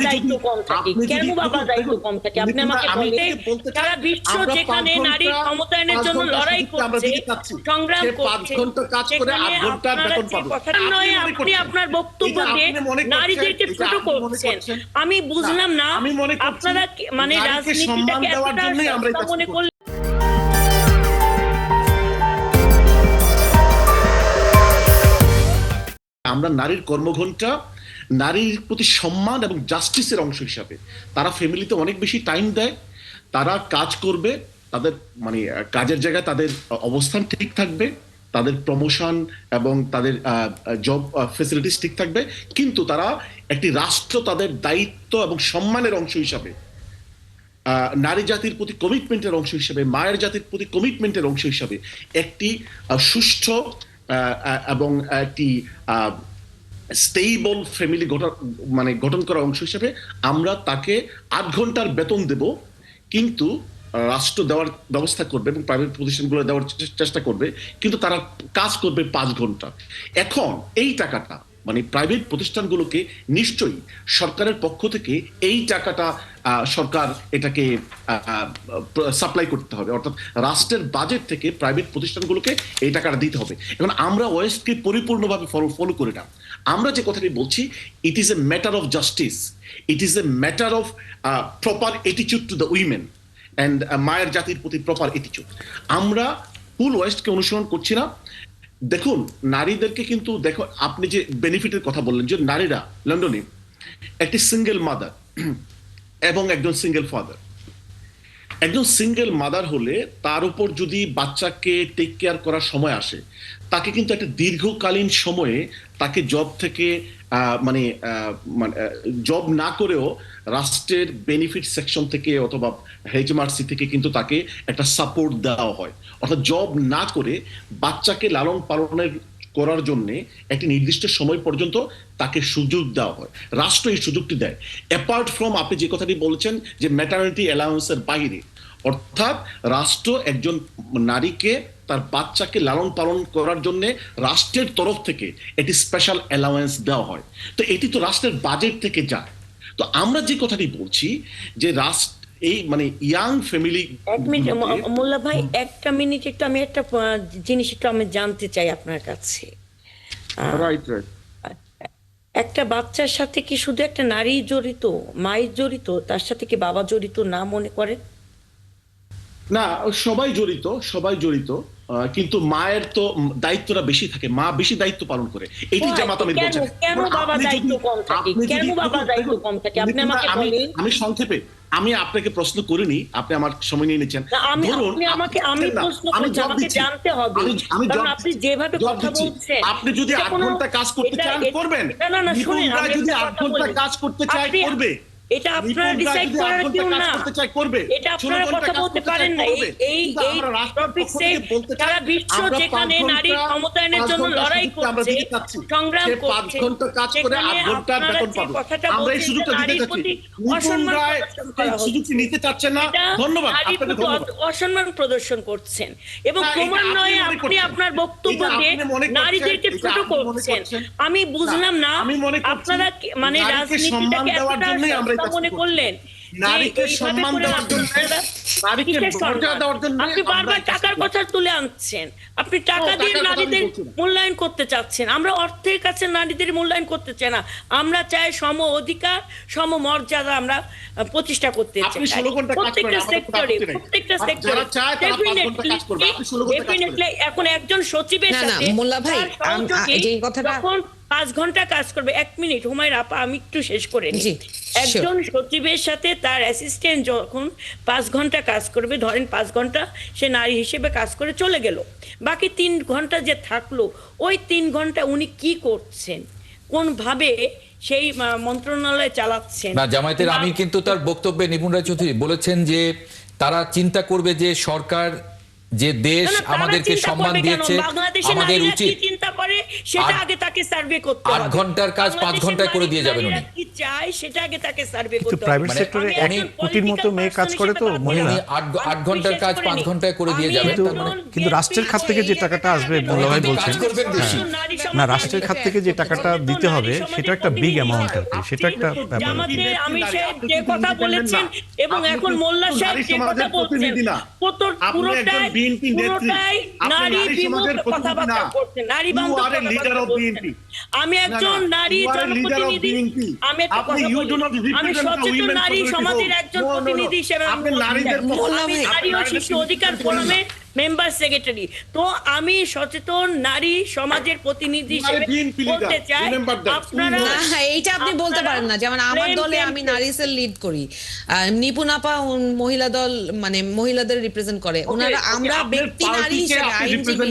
আপনি দায়িত্ব কম থাকে। কেন বাবা দায়িত্ব কম থাকে? আপনি আমাকে আমি বলতে সারা বিশ্ব যেখানে নারীর ক্ষমতায়নের জন্য লড়াই করছে সংগ্রাম করছে ঘণ্টা কাজ করে সেখানে আপনারা নয় আপনি বক্তব্য দিয়ে নারীদেরকে ছোট করছেন। আমি বুঝলাম না আপনারা মানে রাজনীতিটাকে এতটা মনে করছি। করলে আমরা নারীর কর্মঘণ্টা নারীর প্রতি সম্মান এবং জাস্টিসের অংশ হিসাবে। তারা ফ্যামিলিতে অনেক বেশি টাইম দেয়, তারা কাজ করবে, তাদের মানে কাজের জায়গায় তাদের অবস্থান ঠিক থাকবে, তাদের প্রমোশন এবং তাদের জব ফেসিলিটিস ঠিক থাকবে, কিন্তু তারা একটি রাষ্ট্র তাদের দায়িত্ব এবং সম্মানের অংশ হিসাবে নারী জাতির প্রতি কমিটমেন্টের অংশ হিসাবে, মায়ের জাতির প্রতি কমিটমেন্টের অংশ হিসাবে একটি সুষ্ঠু এবং একটি স্টেবল ফ্যামিলি গঠন মানে গঠন করার অংশ হিসেবে আমরা তাকে আট ঘণ্টার বেতন দেব, কিন্তু রাষ্ট্র দেওয়ার ব্যবস্থা করবে এবং প্রাইভেট প্রতিষ্ঠানগুলো দেওয়ার চেষ্টা করবে, কিন্তু তারা কাজ করবে পাঁচ ঘণ্টা। এখন এই টাকাটা মানে প্রাইভেট প্রতিষ্ঠানগুলোকে নিশ্চয়ই সরকারের পক্ষ থেকে এই টাকাটা সরকার এটাকে সাপ্লাই করতে হবে। অর্থাৎ রাষ্ট্রের বাজেট থেকে প্রাইভেট প্রতিষ্ঠানগুলোকে এই টাকাটা দিতে হবে। এখন আমরা ওয়েস্টকে পরিপূর্ণভাবে ফলো ফলো করি না। আমরা যে কথাটি বলছি it is a matter of justice it is a matter of proper এটিচিউড to the women and মায়ের জাতির প্রতি প্রপার এটিচিউড আমরা ফুল ওয়েস্টকে অনুসরণ করছি না। দেখুন, নারীদেরকে কিন্তু, দেখো, আপনি যে বেনিফিটের কথা বললেন, যে নারীরা, লন্ডনে, একটি সিঙ্গেল মাদার এবং একজন সিঙ্গেল ফাদার একজন সিঙ্গেল মাদার হলে তার উপর যদি বাচ্চাকে টেক কেয়ার করার সময় আসে, তাকে কিন্তু একটা দীর্ঘকালীন সময়ে তাকে জব থেকে মানে মানে জব না করেও রাষ্ট্রের বেনিফিট সেকশন থেকে অথবা এইচএমআরসি থেকে কিন্তু তাকে একটা সাপোর্ট দেওয়া হয়। অর্থাৎ জব না করে বাচ্চাকে লালন পালনের করার জন্যে একটি নির্দিষ্ট সময় পর্যন্ত তাকে সুযোগ দেওয়া হয়। রাষ্ট্র এই সুযোগটি দেয়। অ্যাপার্ট ফ্রম আপনি যে কথাটি বলছেন যে ম্যাটার্নিটি অ্যালাউন্সের বাইরে অর্থাৎ রাষ্ট্র একজন নারীকে তার বাচ্চাকে লালন পালন করার জন্য রাষ্ট্রের তরফ থেকে একটি স্পেশাল অ্যালাউন্স দেওয়া হয়। তো এটি তো রাষ্ট্রের বাজেট থেকে যায়। তো আমরা যে কথাটি বলছি যে রাষ্ট্র এই মানে ইয়াং ফ্যামিলি এক মিনিট মোল্লা ভাই একটা মিনিট একটু আমি একটা জিনিস একটু আমি জানতে চাই আপনার কাছে। রাইট রাইট একটা বাচ্চার সাথে কি শুধু একটা নারী জড়িত মায়ের জড়িত তার সাথে কি বাবা জড়িত না মনে করেন? না সবাই জড়িত সবাই জড়িত কিন্তু মায়ের তো দায়িত্বটা বেশি থাকে মা বেশি দায়িত্ব পালন করে। এটি? জামাত আমি আমি সংক্ষেপে আমি আপনাকে প্রশ্ন করিনি আপনি আমার সময় নিয়ে নিচ্ছেন। আমি ধরুন, আপনি আমাকে আমি প্রশ্ন আমি আমাকে জানতে হবে। কারণ আপনি যেভাবে কথা বলছেন আপনি যদি আট ঘণ্টা কাজ করতে চান করবেন। না না না শুনেন যদি আট ঘণ্টা কাজ করতে চায় করবে। এটা আপনারা ডিসাইড করার কেউ না। এটা আপনারা কথা বলতে পারেন না। এই এই টপিকসে সারা বিশ্ব যেখানে নারীর ক্ষমতায়নের জন্য লড়াই করছে সংগ্রাম করছে সেখানে আপনারা যে কথাটা বলছেন নারীর প্রতি অসম্মান। সুযোগটি নিতে চাচ্ছেন না। ধন্যবাদ। অসম্মান প্রদর্শন করছেন। এবং ক্রমান্বয়ে আপনি মনে আপনি। আপনার বক্তব্য দিয়ে নারীদেরকে ছোট করছেন। আমি বুঝলাম না আপনারা মানে রাজনীতিটাকে এতটা মনে করলেন নারীকে সম্মান দেওয়ার জন্য নারীকে মর্যাদা দেওয়ার জন্য আপনি বারবার টাকার কথা তুলে আনছেন। আপনি টাকা দিয়ে নারীদের মূল্যায়ন করতে চাচ্ছেন। আমরা অর্থের কাছে নারীদের মূল্যায়ন করতে চাই না। আমরা চাই সম অধিকার সম মর্যাদা আমরা প্রতিষ্ঠা করতে চাই। আপনি 16 ঘণ্টা কাজ করেন, প্রত্যেকটা সেক্টরে প্রত্যেকটা সেক্টরে যারা চায় তারা পাঁচ ঘণ্টা কাজ করবে, আপনি 16 ঘণ্টা কাজ করেন। ডেফিনেটলি এখন একজন সচিবের সাথে মোল্লা ভাই, কথাটা- পাঁচ ঘণ্টা কাজ করবে এক মিনিট। হুমায়ুন আপা আমি একটু শেষ করে নিই। একজন সচিবের সাথে তার অ্যাসিস্ট্যান্ট যখন পাঁচ ঘণ্টা কাজ করবে ধরেন পাঁচ ঘণ্টা সে নারী হিসেবে কাজ করে চলে গেল। বাকি তিন ঘণ্টা যে থাকল ওই তিন ঘণ্টা উনি কি করছেন? কোনভাবে সেই মন্ত্রণালয় চালাচ্ছেন? না জামায়াতের আমির কিন্তু তার বক্তব্যে নিপুণ রায় চৌধুরী বলেছেন যে তারা চিন্তা করবে যে সরকার যে দেশ আমাদেরকে সম্মান দিয়েছে আমাদের উচিত সেটা আগে তাকে সার্ভে করতে হবে। ঘণ্টার কাজ পাঁচ বাংলাদেশের ঘন্টায় করে দিয়ে যাবেন উনি। কি চায় সেটা আগে তাকে সার্ভে করতে হবে। প্রাইভেট মানে সেক্টরে একজন কোটির মতো মেয়ে কাজ করে তো মহিলা। উনি আট গ- আট ঘণ্টার কাজ পাঁচ ঘন্টায় করে দিয়ে যাবেন তার মানে কিন্তু রাষ্ট্রের খাত থেকে যে টাকাটা আসবে মোল্লা ভাই বলছেন। হ্যাঁ। না রাষ্ট্রের খাত থেকে যে টাকাটা দিতে হবে সেটা একটা বিগ অ্যামাউন্ট আর কি। সেটা একটা ব্যাপার। আমি সাহেব আপনি যে কথা বলেছেন এবং এখন মোল্লা সাহেব যে কথা বলছেন পুরোটাই নেত্রী। পুরোটাই আপনি নারী বিমুখ সমাজের প্রতিনিধি কথাবার্তা না। করছেন নারী বান্ধব of বলছেন BNP আমি একজন নারী জনপ্রতিনিধি। আমি আপনি you বলি। do আমি সচেতন নারী সমাজের একজন. প্রতিনিধি হিসেবে আপনি নারীদের আমি নারী ও শিশু অধিকার। ফোরামের মেম্বার সেক্রেটারি তো আমি সচেতন নারী সমাজের প্রতিনিধি হিসেবে বলতে চাই। আপনারা হ্যাঁ, এইটা আপনি বলতে পারেন না। যেমন আমার দলে আমি campaign নারীসের লিড করি। আর নিপুণাপা মহিলা দল মানে মহিলাদের রিপ্রেজেন্ট করে। ওনারা আমরা ব্যক্তি নারী হিসেবে আইনজীবী।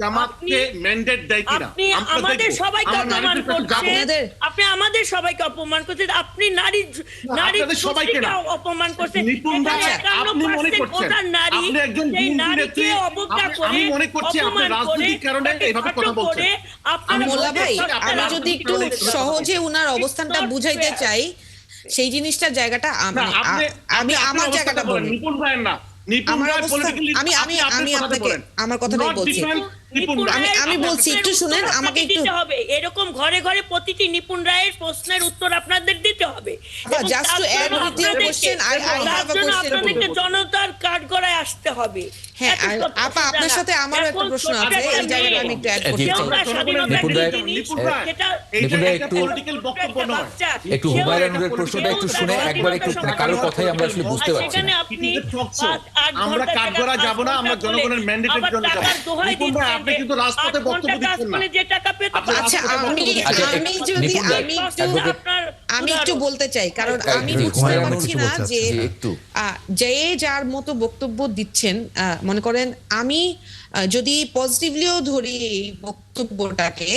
জামাতকে ম্যান্ডেট দেয় কিনা আপনি আমাদের সবাইকে অপমান নারীদের কাছে যাব। করছেন আপনি আমাদের সবাইকে অপমান করছেন। আপনি নারী নারী সবাইকে অপমান করছেন। নিপুণ ভাই, এখানে 51% আপনি মনে করছেন, আপনি একজন নারীকে অবজ্ঞা করে আমি মনে করছি আপনি রাজনৈতিক কারণে এইভাবে কথা বলছেন। করে মোল্লা ভাই আমি যদি একটু সহজে উনার অবস্থানটা বুঝাইতে চাই সেই জিনিসটার জায়গাটা আম- আমার জায়গাটা বলি। নিপুণ ভাইয়ের না। আমি- আমি- আমি কথাটা আপনাকে- আমার কথাটাই বলছি। আমি- আমি বলছি, একটু শুনেন, আমাকে একটু- দিতে হবে। এরকম ঘরে ঘরে প্রতিটি নিপুণ রায়ের প্রশ্নের উত্তর আপনাদের দিতে হবে। আপনাদেরকে জনতার কাঠগড়ায় আসতে হবে। হ্যাঁ, আপা, আপনার সাথে আমারও একটা প্রশ্ন আছে, এই আমি করতে চাই। হুমায়ুন আহমেদের প্রশ্নটা শুনে একবার একটু কারোর কথাই আমরা আসলে বুঝতে পারছি আমরা যাব না, আমরা জনগণের mandate-এর জন্য যাব। দোহাই নিপুণ ভাই, দিচ্ছেন আপনি কিন্তু রাজপথে বক্তব্য দিচ্ছেন না। যে টাকা পেতে আচ্ছা আমি আচ্ছা, আমি যদি আমি একটু আমি একটু বলতে চাই কারণ আমি বুঝতে পারছি না যে যে যার মতো বক্তব্য দিচ্ছেন আহ, মনে করেন আমি যদি পজিটিভলিও ধরি এই বক্তব্যটাকে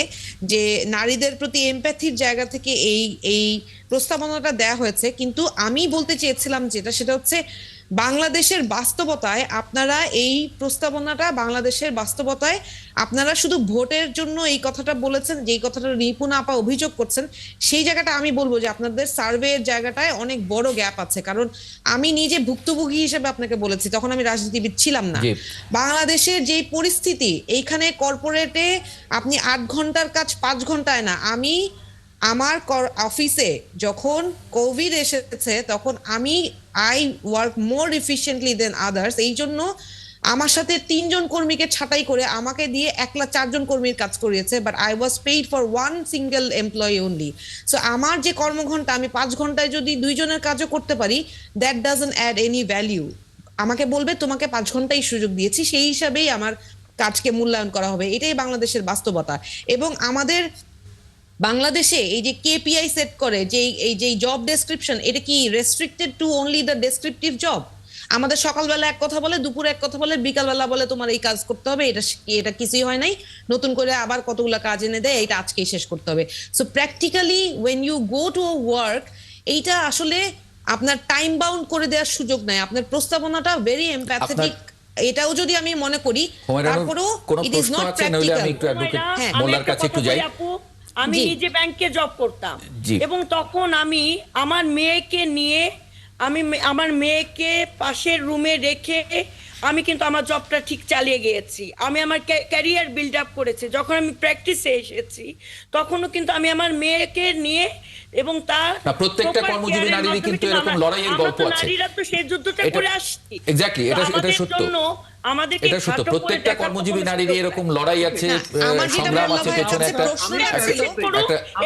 যে নারীদের প্রতি এমপ্যাথির জায়গা থেকে এই এই প্রস্তাবনাটা দেয়া হয়েছে কিন্তু আমি বলতে চেয়েছিলাম যেটা সেটা হচ্ছে বাংলাদেশের বাস্তবতায় আপনারা এই প্রস্তাবনাটা বাংলাদেশের বাস্তবতায় আপনারা শুধু ভোটের জন্য এই কথাটা বলেছেন যেই কথাটা রিপুন আপা অভিযোগ করছেন সেই জায়গাটা আমি বলব যে আপনাদের সার্ভের জায়গাটায় অনেক বড় গ্যাপ আছে। কারণ আমি নিজে ভুক্তভোগী হিসেবে আপনাকে বলেছি তখন আমি রাজনীতিবিদ ছিলাম না। বাংলাদেশের যে পরিস্থিতি এইখানে কর্পোরেটে আপনি আট ঘণ্টার কাজ পাঁচ ঘন্টায় না আমি আমার অফিসে যখন কোভিড এসেছে, তখন আমি I work more efficiently than others এই জন্য আমার সাথে তিনজন কর্মীকে ছাঁটাই করে আমাকে দিয়ে একলা চারজন কর্মীর কাজ করিয়েছে but I was paid for one single employee only so আমার যে কর্মঘন্টা আমি পাঁচ ঘন্টায় যদি দুইজনের কাজও করতে পারি that doesn't add any value আমাকে বলবে, তোমাকে পাঁচ ঘন্টাই সুযোগ দিয়েছি। সেই হিসাবেই আমার কাজকে মূল্যায়ন করা হবে। এটাই বাংলাদেশের বাস্তবতা। এবং আমাদের বাংলাদেশে এই যে কেপিআই সেট করে যে এই যে জব ডেসক্রিপশন এটা কি restricted to only the descriptive job আমাদের সকালবেলা এক কথা বলে দুপুরে এক কথা বলে বিকালবেলা বলে তোমার এই কাজ করতে হবে এটা এটা কিছুই হয় নাই। নতুন করে আবার কতগুলো কাজ এনে দেয় এটা আজকেই শেষ করতে হবে। So practically when you go to work এইটা আসলে আপনার টাইম বাউন্ড করে দেওয়ার সুযোগ নাই। আপনার প্রস্তাবনাটা ভেরি এমপ্যাথেটিক এটাও যদি আমি মনে করি তারপরেও ইট ইজ নট প্র্যাকটিক্যাল হ্যাঁ। মোল্লার কাছে একটু যাই। আপু, আমি। নিজে ব্যাংকে জব করতাম এবং তখন আমি আমার মেয়েকে নিয়ে আমি আমার মেয়েকে পাশের রুমে রেখে আমি কিন্তু আমার জবটা ঠিক চালিয়ে গিয়েছি আমি আমার ক্যারিয়ার বিল্ড আপ করেছি যখন আমি প্র্যাকটিসে এসেছি তখনও কিন্তু আমি আমার মেয়েকে নিয়ে এবং তার প্রত্যেকটা কর্মজীবী নারীরই কিন্তু এরকম লড়াইয়ের গল্প আছে। নারীরা তো সেই যুদ্ধটা করে আসছি তো এটা- এটা সত্য। আমাদেরকে এটা সত্য প্রত্যেকটা কর্মজীবী নারীর এরকম লড়াই আছে সংগ্রাম আছে পেছনে একটা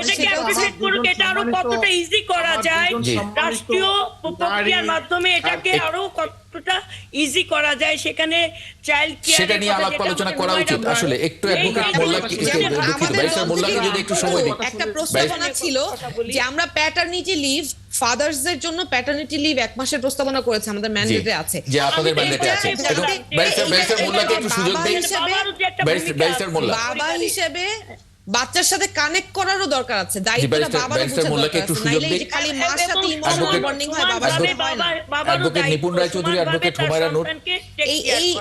এটাকে সেটা করুক, এটা আরও কতটা ইজি করা যায় দুজন জি। সম্মানিত রাষ্ট্রীয় প্রক্রিয়ার মাধ্যমে এটাকে আরও কতটা ইজি করা যায়? সেখানে চাইল্ড কেয়ার সেটা নিয়ে আলাপ আলোচনা করা উচিত। আসলে একটু অ্যাডভোকেট একটু দুঃখিত আমাদের ব্যারিস্টার মোল্লাকে যদি একটু সময় দিই। একটা প্রস্তাবনা ছিল যে আমরা প্যাটার্নিটি লিভ ফাদার্স এর জন্য প্যাটার্নিটি লিভ এক মাসের প্রস্তাবনা করেছে আমাদের ম্যান্ডেটে আছে। যে আপনাদের ম্যান্ডেটে আছে। এটা- একটু এটা- ব্যারিস্টার ব্যারিস্টার মোল্লাকে একটু সুযোগ বাবা হিসেবে- ব্যারিস্টার- ব্যারিস্টার মোল্লা। বাবা হিসেবে বাচ্চার সাথে কানেক্ট করারও দরকার আছে। দায়িত্বটা বাবারও ব্যারিস্টার মোল্লাকে একটু সুযোগ নাইলে এই দিই। যে খালি মার সাথে ইমোশনাল বন্ডিং হয় বাবার সাথে নিপুণ রায়চৌধুরী, Advocate হুমায়রা নূর। এই এই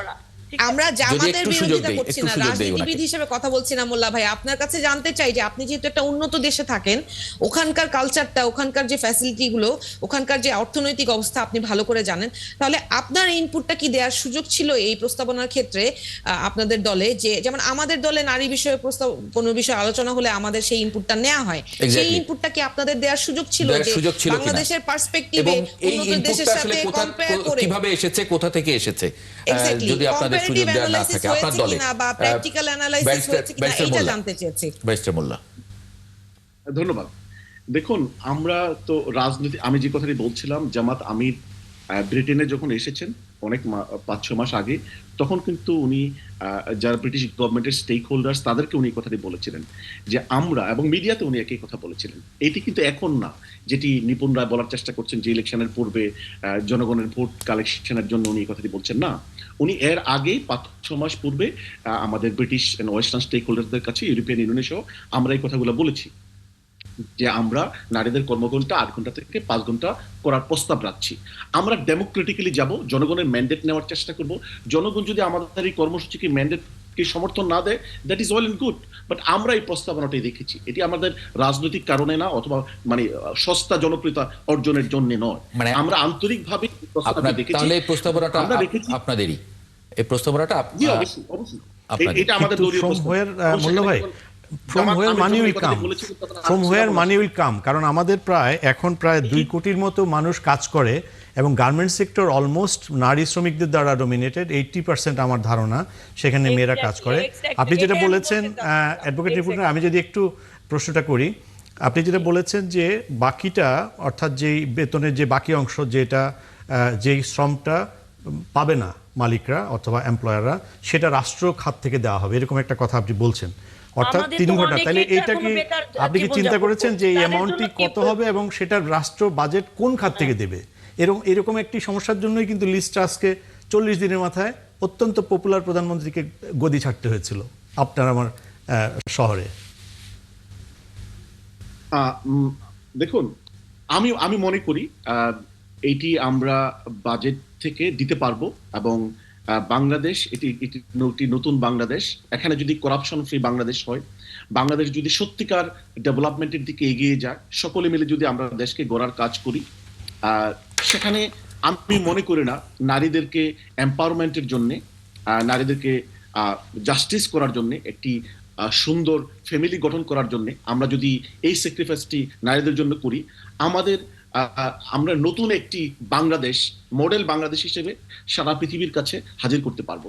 আমরা জামাতের বিরোধিতা করছি না রাজনীতিবিদ হিসেবে কথা বলছি না মোল্লা ভাই আপনার কাছে জানতে চাই যে আপনি যেহেতু একটা উন্নত দেশে থাকেন ওখানকার কালচারটা ওখানকার যে ফ্যাসিলিটি গুলো ওখানকার যে অর্থনৈতিক অবস্থা আপনি ভালো করে জানেন তাহলে আপনার ইনপুটটা কি দেওয়ার সুযোগ ছিল এই প্রস্তাবনার ক্ষেত্রে আপনাদের দলে? যে যেমন আমাদের দলে নারী বিষয়ে প্রস্তাব কোনো বিষয়ে আলোচনা হলে আমাদের সেই ইনপুটটা নেওয়া হয়। সেই ইনপুটটা কি আপনাদের দেওয়ার সুযোগ ছিল যে? বাংলাদেশের পার্সপেক্টিভে এবং উন্নত দেশের সাথে কম্পেয়ার করে। কীভাবে এসেছে কোথা থেকে এসেছে? যদি আপনাদের সুযোগ দেওয়া না থাকে। আপনার দলে হয়েছে কিনা জানতে চেয়েছি। ব্যারিস্টার মোল্লা। ধন্যবাদ। দেখুন আমরা তো রাজনীতি আমি যে কথাটি বলছিলাম জামাত আমির ব্রিটেনে যখন এসেছেন, অনেক পাঁচ ছ মাস আগে, তখন কিন্তু উনি যারা ব্রিটিশ গভর্নমেন্টের স্টেক হোল্ডার্স তাদেরকে উনি কথাটি বলেছিলেন যে আমরা এবং মিডিয়াতে উনি একই কথা বলেছিলেন। এটি কিন্তু এখন না, যেটি নিপুণ রায় বলার চেষ্টা করছেন যে ইলেকশনের পূর্বে জনগণের ভোট কালেকশনের জন্য উনি এই কথাটি বলছেন না। উনি এর আগেই পাঁচ ছ মাস পূর্বে আমাদের ব্রিটিশ ওয়েস্টার্ন স্টেক হোল্ডারদের কাছে, ইউরোপিয়ান ইউনিয়নের সহ আমরা এই কথাগুলো বলেছি। যে আমরা নারীদের কর্মঘণ্টা আট ঘণ্টা থেকে পাঁচ ঘণ্টা করার প্রস্তাব রাখছি। আমরা ডেমোক্রেটিক্যালি যাব জনগণের ম্যান্ডেট নেওয়ার চেষ্টা করব। জনগণ যদি আমাদের এই কর্মসূচিকে ম্যান্ডেটকে সমর্থন না দেয় that is well and good but আমরা এই প্রস্তাবনাটাই দেখেছি এটি আমাদের রাজনৈতিক কারণে না অথবা মানে সস্তা জনপ্রিয়তা অর্জনের জন্য নয়। মানে আমরা আন্তরিকভাবে তাহলে এই প্রস্তাবনাটা আমরা রেখেছি। আপনাদেরই। এই প্রস্তাবনাটা আপ- জি অবশ্যই অবশ্যই। এটা আমাদের দলীয় ভাই, from where money will come from where money will come কারণ আমাদের প্রায় এখন প্রায় দুই কোটির মতো মানুষ কাজ করে এবং গার্মেন্টস সেক্টর অলমোস্ট নারী শ্রমিকদের দ্বারা ডোমিনেটেড এইটটি পার্সেন্ট আমার ধারণা সেখানে মেয়েরা কাজ করে. আপনি যেটা বলেছেন অ্যাডভোকেট রিপোর্টার আমি যদি একটু প্রশ্নটা করি আপনি যেটা বলেছেন যে বাকিটা অর্থাৎ যেই বেতনের যে বাকি অংশ যেটা যেই শ্রমটা পাবে না মালিকরা অথবা এমপ্লয়াররা সেটা রাষ্ট্র খাত থেকে দেওয়া হবে। এরকম একটা কথা আপনি বলছেন। অর্থাৎ তিন ঘণ্টা। তাহলে এইটা কি আপনি কি চিন্তা করেছেন যে এই অ্যামাউন্টটি কত হবে এবং সেটা রাষ্ট্র বাজেট কোন খাত থেকে দেবে? এরকম এরকম একটি সমস্যার জন্যই কিন্তু লিস্ট আজকে চল্লিশ দিনের মাথায় অত্যন্ত পপুলার প্রধানমন্ত্রীকে গদি ছাড়তে হয়েছিল আপনার আমার আহ, শহরে। আহ, দেখুন আমি আমি মনে করি আহ, এইটি আমরা বাজেট থেকে দিতে পারব এবং বাংলাদেশ, এটি এটি একটি নতুন বাংলাদেশ। এখানে যদি করাপশন ফ্রি বাংলাদেশ হয়, বাংলাদেশ যদি সত্যিকার ডেভেলপমেন্টের দিকে এগিয়ে যায়, সকলে মিলে যদি আমরা দেশকে গড়ার কাজ করি সেখানে আমি মনে করি না নারীদেরকে এম্পাওয়ারমেন্টের জন্যে নারীদেরকে জাস্টিস করার জন্য, একটি সুন্দর ফ্যামিলি গঠন করার জন্য আমরা যদি এই স্যাক্রিফাইসটি নারীদের জন্য করি, আমাদের আমরা নতুন একটি বাংলাদেশ মডেল বাংলাদেশ হিসেবে সারা পৃথিবীর কাছে হাজির করতে পারব।